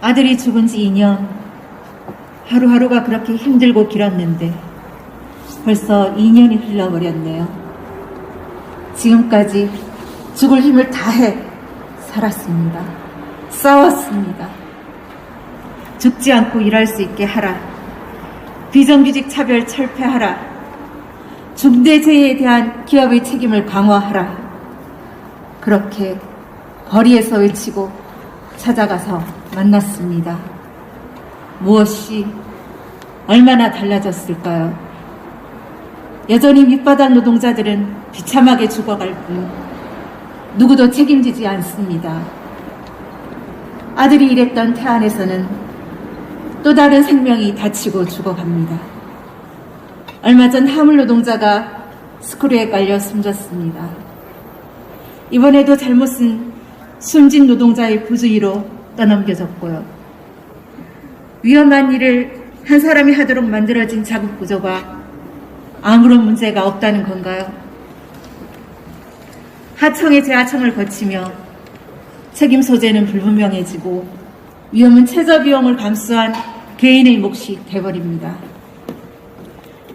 아들이 죽은 지 2년. 하루하루가 그렇게 힘들고 길었는데 벌써 2년이 흘러버렸네요. 지금까지 죽을 힘을 다해 살았습니다. 싸웠습니다. 죽지 않고 일할 수 있게 하라. 비정규직 차별 철폐하라. 중대재해에 대한 기업의 책임을 강화하라. 그렇게 거리에서 외치고 찾아가서 만났습니다. 무엇이 얼마나 달라졌을까요? 여전히 밑바닥 노동자들은 비참하게 죽어갈 뿐 누구도 책임지지 않습니다. 아들이 일했던 태안에서는 또 다른 생명이 다치고 죽어갑니다. 얼마 전 화물 노동자가 스크류에 깔려 숨졌습니다. 이번에도 잘못은 숨진 노동자의 부주의로 떠넘겨졌고요. 위험한 일을 한 사람이 하도록 만들어진 자국 구조가 아무런 문제가 없다는 건가요? 하청의 재하청을 거치며 책임 소재는 불분명해지고 위험은 최저 비용을 감수한 개인의 몫이 돼버립니다.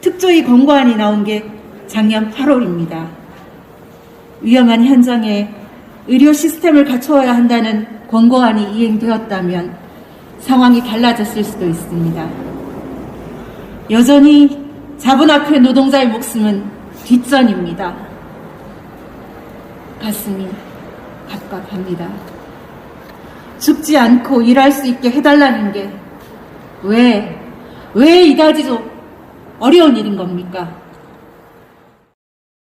특조위 권고안이 나온 게 작년 8월입니다. 위험한 현장에 의료 시스템을 갖춰야 한다는 권고안이 이행되었다면 상황이 달라졌을 수도 있습니다. 여전히 자본 앞에 노동자의 목숨은 뒷전입니다. 가슴이 갑갑합니다. 죽지 않고 일할 수 있게 해달라는 게 왜, 왜 이다지 도 어려운 일인 겁니까?